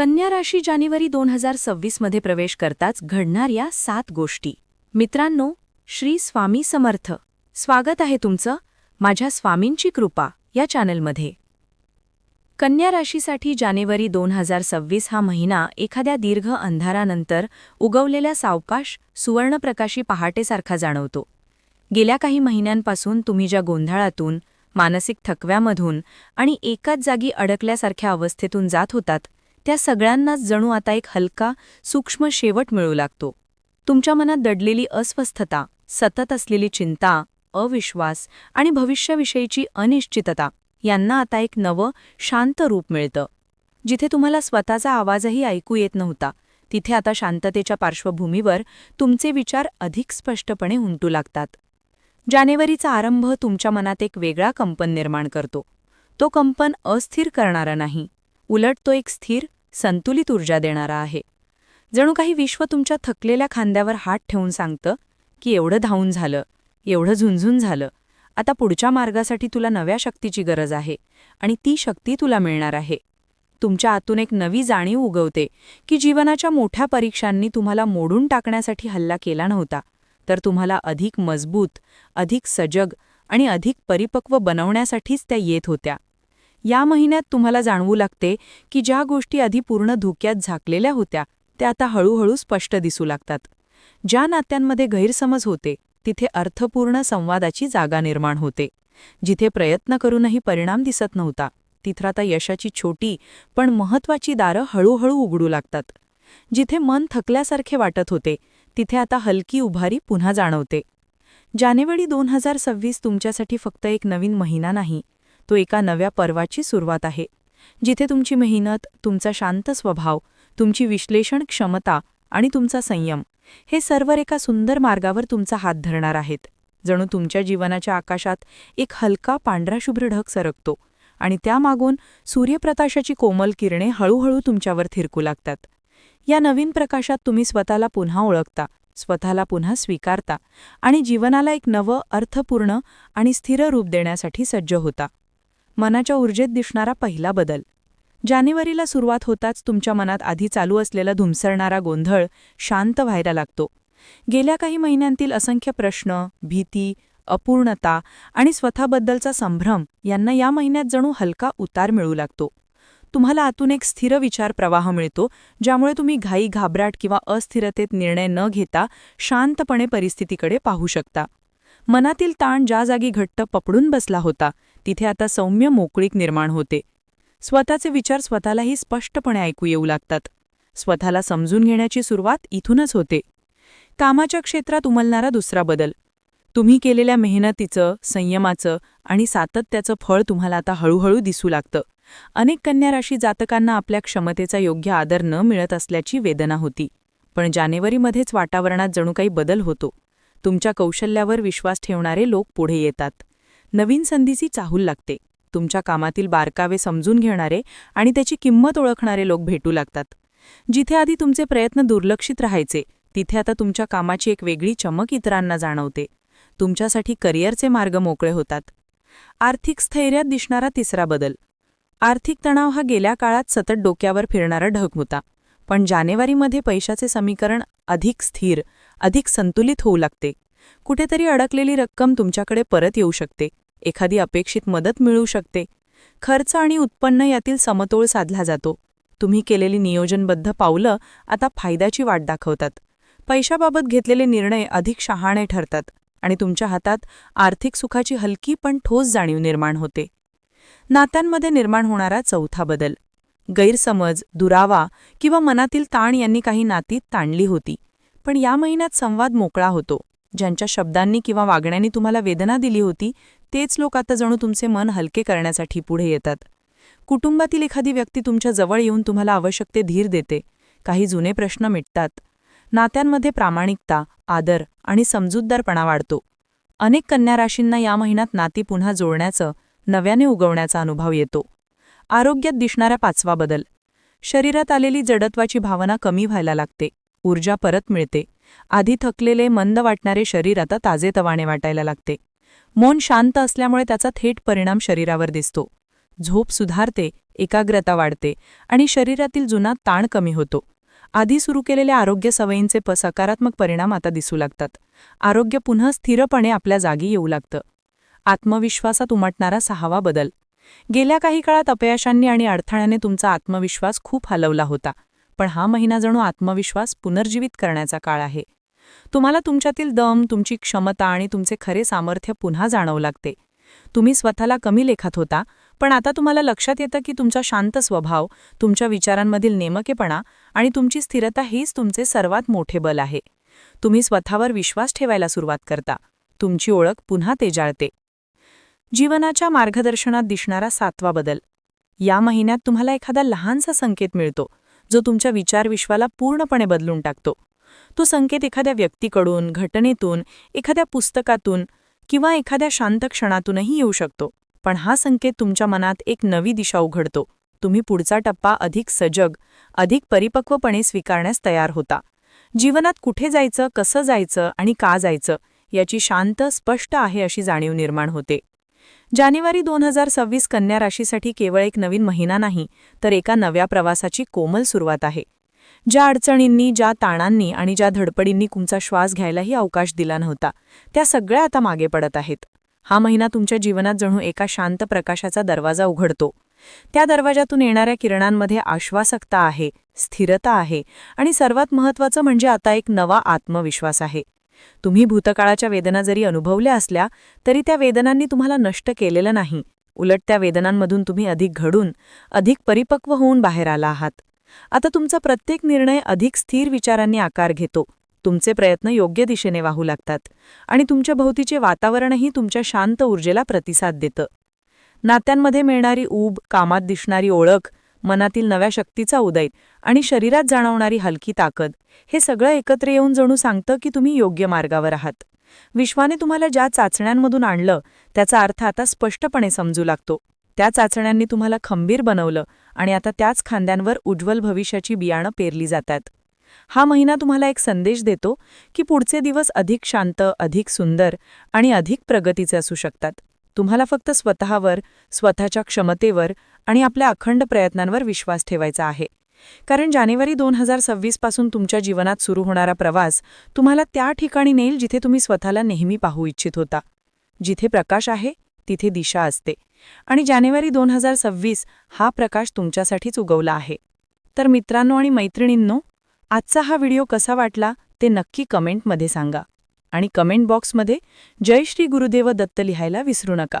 कन्या राशी जानेवारी दोन हजार सव्वीसमध्ये प्रवेश करताच घडणाऱ्या सात गोष्टी. मित्रांनो श्री स्वामी समर्थ. स्वागत आहे तुमचं माझ्या स्वामींची कृपा या चॅनलमध्ये. कन्या राशीसाठी जानेवारी दोन हजार सव्वीस हा महिना एखाद्या दीर्घ अंधारानंतर उगवलेल्या सावकाश सुवर्णप्रकाशी पहाटेसारखा जाणवतो. गेल्या काही महिन्यांपासून तुम्ही ज्या गोंधळातून मानसिक थकव्यामधून आणि एकाच जागी अडकल्यासारख्या अवस्थेतून जात होतात त्या सगळ्यांनाच जणू आता एक हलका सूक्ष्म शेवट मिळू लागतो. तुमच्या मनात दडलेली अस्वस्थता सतत असलेली चिंता अविश्वास आणि भविष्याविषयीची अनिश्चितता यांना आता एक नवं शांत रूप मिळतं. जिथे तुम्हाला स्वतःचा आवाजही ऐकू येत नव्हता तिथे आता शांततेच्या पार्श्वभूमीवर तुमचे विचार अधिक स्पष्टपणे उमटू लागतात. जानेवारीचा आरंभ तुमच्या मनात एक वेगळा कंपन निर्माण करतो. तो कंपन अस्थिर करणारा नाही. उलट तो एक स्थिर संतुलित ऊर्जा देणारा आहे. जणू काही विश्व तुमच्या थकलेल्या खांद्यावर हात ठेवून सांगतं की एवढं धावून झालं एवढं झुंझुन झालं. आता पुढच्या मार्गासाठी तुला नव्या शक्तीची गरज आहे आणि ती शक्ती तुला मिळणार आहे. तुमच्या आतून एक नवी जाणीव उगवते की जीवनाच्या मोठ्या परीक्षांनी तुम्हाला मोडून टाकण्यासाठी हल्ला केला नव्हता तर तुम्हाला अधिक मजबूत अधिक सजग आणि अधिक परिपक्व बनवण्यासाठीच त्या येत होत्या. या महिन्यात तुम्हाला जाणवू लागते की ज्या गोष्टी आधी पूर्ण धोक्यात झाकलेल्या होत्या त्या आता हळूहळू स्पष्ट दिसू लागतात. ज्या नात्यांमध्ये गैरसमज होते तिथे अर्थपूर्ण संवादाची जागा निर्माण होते. जिथे प्रयत्न करूनही परिणाम दिसत नव्हता तिथं आता यशाची छोटी पण महत्वाची दारं हळूहळू उघडू लागतात. जिथे मन थकल्यासारखे वाटत होते तिथे आता हलकी उभारी पुन्हा जाणवते. जानेवारी दोन हजार सव्वीस तुमच्यासाठी फक्त एक नवीन महिना नाही तो एका नव्या पर्वाची सुरुवात आहे. जिथे तुमची मेहनत तुमचा शांत स्वभाव तुमची विश्लेषण क्षमता आणि तुमचा संयम हे सर्व एका सुंदर मार्गावर तुमचा हात धरणार आहेत. जणू तुमच्या जीवनाच्या आकाशात एक हलका पांढराशुभ्र ढग सरकतो आणि त्यामागून सूर्यप्रकाशाची कोमल किरणे हळूहळू तुमच्यावर थिरकू लागतात. या नवीन प्रकाशात तुम्ही स्वतःला पुन्हा ओळखता स्वतःला पुन्हा स्वीकारता आणि जीवनाला एक नवं अर्थपूर्ण आणि स्थिर रूप देण्यासाठी सज्ज होता. मनाच्या ऊर्जेत दिसणारा पहिला बदल. जानेवारीला सुरुवात होताच तुमच्या मनात आधी चालू असलेला धुमसरणारा गोंधळ शांत व्हायला लागतो. गेल्या काही महिन्यांतील असंख्य प्रश्न भीती अपूर्णता आणि स्वतःबद्दलचा संभ्रम यांना या महिन्यात जणू हलका उतार मिळू लागतो. तुम्हाला आतून एक स्थिर विचार प्रवाह मिळतो ज्यामुळे तुम्ही घाई घाबराट किंवा अस्थिरतेत निर्णय न घेता शांतपणे परिस्थितीकडे पाहू शकता. मनातील ताण ज्या जागी घट्ट पपडून बसला होता तिथे आता सौम्य मोकळीक निर्माण होते. स्वतःचे विचार स्वतःलाही स्पष्टपणे ऐकू येऊ लागतात. स्वतःला समजून घेण्याची सुरुवात इथूनच होते. कामाच्या क्षेत्रात उमलणारा दुसरा बदल. तुम्ही केलेल्या मेहनतीचं संयमाचं आणि सातत्याचं फळ तुम्हाला आता हळूहळू दिसू लागतं. अनेक कन्या राशी जातकांना आपल्या क्षमतेचा योग्य आदर न मिळत असल्याची वेदना होती. पण जानेवारीमध्येच वातावरणात जणू काही बदल होतो. तुमच्या कौशल्यावर विश्वास ठेवणारे लोक पुढे येतात. नवीन संधीची चाहूल लागते. तुमच्या कामातील बारकावे समजून घेणारे आणि त्याची किंमत ओळखणारे लोक भेटू लागतात. जिथे आधी तुमचे प्रयत्न दुर्लक्षित राहायचे तिथे आता तुमच्या कामाची एक वेगळी चमक इतरांना जाणवते. तुमच्यासाठी करिअरचे मार्ग मोकळे होतात. आर्थिक स्थैर्यात दिसणारा तिसरा बदल. आर्थिक तणाव हा गेल्या काळात सतत डोक्यावर फिरणारा ढग होता. पण जानेवारीमध्ये पैशाचे समीकरण अधिक स्थिर अधिक संतुलित होऊ लागते. कुठेतरी अडकलेली रक्कम तुमच्याकडे परत येऊ शकते. एखादी अपेक्षित मदत मिळू शकते. खर्च आणि उत्पन्न यातील समतोल साधला जातो. तुम्ही केलेली नियोजनबद्ध पावलं आता फायद्याची वाट दाखवतात. पैशाबाबत घेतलेले निर्णय अधिक शहाणे ठरतात आणि तुमच्या हातात आर्थिक सुखाची हलकी पण ठोस जाणीव निर्माण होते. नात्यांमध्ये निर्माण होणारा चौथा बदल. गैरसमज दुरावा किंवा मनातील ताण यांनी काही नातीत ताणली होती. पण या महिन्यात संवाद मोकळा होतो. ज्यांच्या शब्दांनी किंवा वागण्याने तुम्हाला वेदना दिली होती तेच लोक आता जणू तुमचे मन हलके करण्यासाठी पुढे येतात. कुटुंबातील एखादी व्यक्ती तुमच्या जवळ येऊन तुम्हाला आवश्यक ते धीर देते. काही जुने प्रश्न मिटतात. नात्यांमध्ये प्रामाणिकता आदर आणि समजूतदारपणा वाढतो. अनेक कन्या राशींना या महिन्यात नाती पुन्हा जोडण्याचं नव्याने उगवण्याचा अनुभव येतो. आरोग्यात दिसणारा पाचवा बदल. शरीरात आलेली जडत्वाची भावना कमी व्हायला लागते. ऊर्जा परत मिळते. आधी थकलेले मंद वाटणारे शरीर आता ताजेतवाने वाटायला लागते. मन शांत असल्यामुळे त्याचा थेट परिणाम शरीरावर दिसतो. झोप सुधारते एकाग्रता वाढते आणि शरीरातील जुना ताण कमी होतो. आधी सुरू केलेल्या आरोग्य सवयींचे प सकारात्मक परिणाम आता दिसू लागतात. आरोग्य पुन्हा स्थिरपणे आपल्या जागी येऊ लागतं. आत्मविश्वासात उमटणारा सहावा बदल. गेल्या काही काळात अपयशांनी आणि अडथळ्याने तुमचा आत्मविश्वास खूप हलवला होता. पण हा महिना जणू आत्मविश्वास पुनर्जीवित करण्याचा काळ आहे. तुम्हाला तुमच्यातील दम तुमची क्षमता आणि तुमचे खरे सामर्थ्य पुन्हा जाणवू लागते. तुम्ही स्वतःला कमी लेखत होता पण आता तुम्हाला लक्षात येतं की तुमचा शांत स्वभाव तुमच्या विचारांमधील नेमकेपणा आणि तुमची स्थिरता हीच तुमचे सर्वात मोठे बल आहे. तुम्ही स्वतःवर विश्वास ठेवायला सुरुवात करता. तुमची ओळख पुन्हा तेजाळते. जीवनाच्या मार्गदर्शनात दिसणारा सातवा बदल. या महिन्यात तुम्हाला एखादा लहानसा संकेत मिळतो. जो तुमच्या विचारविश्वाला पूर्णपणे बदलून टाकतो. तो संकेत एखाद्या व्यक्तीकडून घटनेतून एखाद्या पुस्तकातून किंवा एखाद्या शांत क्षणातूनही येऊ शकतो. पण हा संकेत तुमच्या मनात एक नवी दिशा उघडतो. तुम्ही पुढचा टप्पा अधिक सजग अधिक परिपक्वपणे स्वीकारण्यास तयार होता. जीवनात कुठे जायचं कसं जायचं आणि का जायचं याची शांत स्पष्ट आहे अशी जाणीव निर्माण होते. जानेवारी दोन हजार सव्वीस कन्या राशीसाठी केवळ एक नवीन महिना नाही तर एका नव्या प्रवासाची कोमल सुरुवात आहे. ज्या अडचणींनी ज्या ताणांनी आणि ज्या धडपडींनी तुमचा श्वास घ्यायलाही अवकाश दिला नव्हता त्या सगळ्या आता मागे पडत आहेत. हा महिना तुमच्या जीवनात जणू एका शांत प्रकाशाचा दरवाजा उघडतो. त्या दरवाजातून येणाऱ्या किरणांमध्ये आश्वासकता आहे स्थिरता आहे आणि सर्वात महत्त्वाचं म्हणजे आता एक नवा आत्मविश्वास आहे. तुम्ही भूतकाळाच्या वेदना जरी अनुभवल्या असल्या तरी त्या वेदनांनी तुम्हाला नष्ट केलेलं नाही. उलट त्या वेदनांमधून तुम्ही अधिक घडून अधिक परिपक्व होऊन बाहेर आला आहात. आता तुमचा प्रत्येक निर्णय अधिक स्थिर विचारांनी आकार घेतो. तुमचे प्रयत्न योग्य दिशेने वाहू लागतात आणि तुमच्या भोवतीचे वातावरणही तुमच्या शांत ऊर्जेला प्रतिसाद देतं. नात्यांमध्ये मिळणारी ऊब कामात दिसणारी ओळख मनातील नव्या शक्तीचा उदय आणि शरीरात जाणवणारी हलकी ताकद हे सगळं एकत्र येऊन जणू सांगतं की तुम्ही योग्य मार्गावर आहात. विश्वाने तुम्हाला ज्या चाचण्यांमधून आणलं त्याचा अर्थ आता स्पष्टपणे समजू लागतो. त्या चाचण्यांनी तुम्हाला खंबीर बनवलं आणि आता त्याच खांद्यांवर उज्ज्वल भविष्याची बियाणं पेरली जातात. हा महिना तुम्हाला एक संदेश देतो की पुढचे दिवस अधिक शांत अधिक सुंदर आणि अधिक प्रगतीचे असू शकतात. तुम्हाला फक्त स्वतःवर स्वतःच्या क्षमतेवर आणि आपल्या अखंड प्रयत्नांवर विश्वास ठेवायचा आहे. कारण जानेवारी दोन हजार सव्वीसपासून तुमच्या जीवनात सुरू होणारा प्रवास तुम्हाला त्या ठिकाणी नेईल जिथे तुम्ही स्वतःला नेहमी पाहू इच्छित होता. जिथे प्रकाश आहे तिथे दिशा असते. आणि जानेवारी दोन हजार सव्वीस हा प्रकाश तुमच्यासाठीच उगवला आहे. तर मित्रांनो आणि मैत्रिणींनो आजचा हा व्हिडिओ कसा वाटला ते नक्की कमेंटमध्ये सांगा. आणि कमेंट बॉक्समध्ये जय श्री गुरुदेव दत्त लिहायला विसरू नका.